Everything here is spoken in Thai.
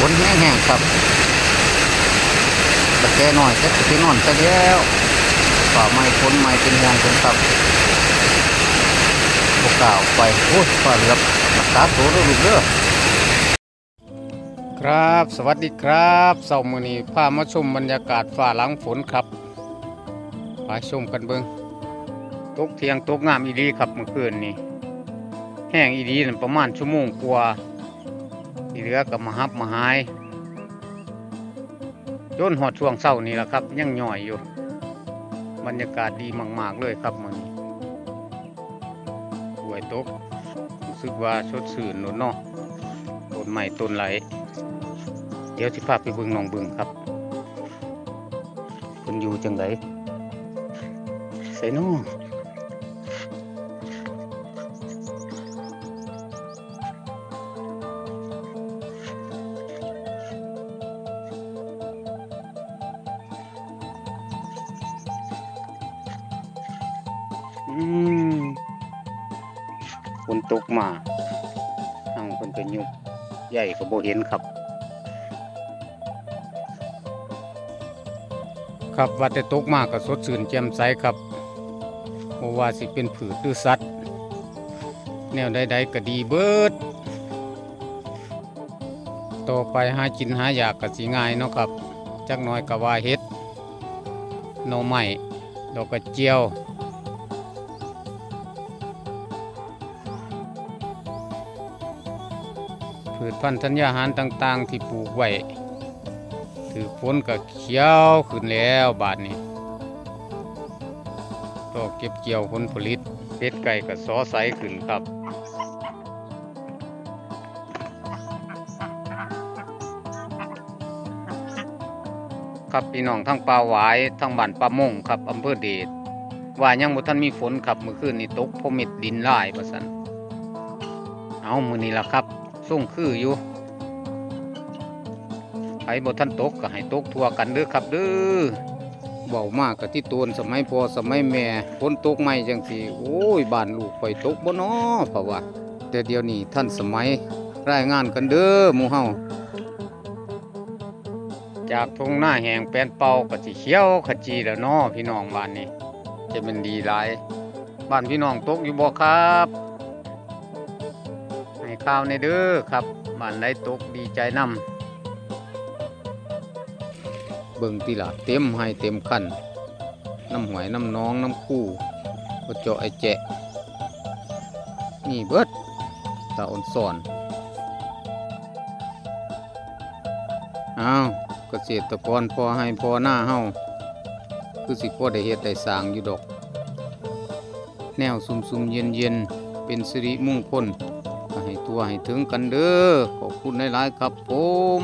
ฝนแห้งๆครับตะแกหน่อยจะจะนอนซะแล้วฝ่าไม้ฝนไม้เป็นห่วงเป็นครับพวกกล่าวไปโอ้ยฝ่าเหลือบรักษาตัวด้วยลูกเด้อครับ สวัสดีครับเสาร์มื้อนี้พามาชมบรรยากาศฝ่าหลังฝนครับไปชมกันเบิ่งตกเที่ยงตกงามอีดีครับเมื่อคืนนี้แห้งอีดีนั่นประมาณชั่วโมงกว่า ที่เหลือก็มาฮับมาหายจนหอดช่วงเศร้านี่แหละครับ ยังหน่อยอยู่ บรรยากาศดีมาก ๆ เลยครับมันหวยตกรู้สึกว่าสดชื่นโนนเนาะต้นใหม่ต้นไหล เดี๋ยวสิพาไปเบิ่งหนองเบิ่งครับเพิ่นอยู่จังไดใส่น้อ นตกมาทางคนก็ยุบใหญ่ก็บ่เห็นครับ ครับว่าแต่ตกมาก็สดชื่นแจ่มใสครับบ่ว่าสิเป็นผืชหรือสัตว์ แนวใดๆก็ดีเบิด ต่อไปหากินหาอยากก็สิง่ายเนาะครับ จักหน่อยก็ว่าเฮ็ดหน่อไม้ดอกกระเจียว พืชพันธุ์ธัญญาหารต่าง ๆ ที่ปลูกไว้ถือฝนก็เขียวขึ้นแล้วบาดนี้ก็เก็บเกี่ยวผลผลิตเป็ดไก่ก็สอใสขึ้นครับครับพี่น้องทั้งปลาหวายทั้งบ้านปลาม่งครับอำเภอเดชว่ายังบ่ทันมีฝนครับเมื่อคืนนี้ตกพม็ดดินหลายประสันเอามือนี้ละครับ ส่งคืออยู่ไผบ่ทันตกก็ให้ตกทั่วกันเด้อครับเด้อเบามากกับที่ตูนสมัยพอสมัยแม่ฝนตกใหม่จังสีโอ้ยบ้านลูกข่อยตกบ่น้อเพราะว่าแต่เดี๋ยวนี้ท่านสมัยรายงานกันเด้อหมู่เฮาจากทงหน้าแหงแปนเป่าก็สิเขียวขจีแล้วนาะพี่น้องบ้านนี้ จะเป็นดีหลายบ้านพี่น้องตกอยู่บ่ครับ ข้าวในเด้อครับบ้านไหนตกดีใจนำเบิ่งติละเต็มให้เต็มคันน้ำหวยน้ำน้องน้ำคู่ก็เจาะไอแจะนี่เบิดตาอ่อนสอนอ้าวเกษตรกรพอให้พอหน้าเฮาคือสิพอได้เฮ็ดได้สร้างอยู่ดอก แนวซุ่มๆเย็นๆเป็นสิริมงคลก็ให้ ตัวให้ถึงกันเด้อขอบคุณหลายๆครับผม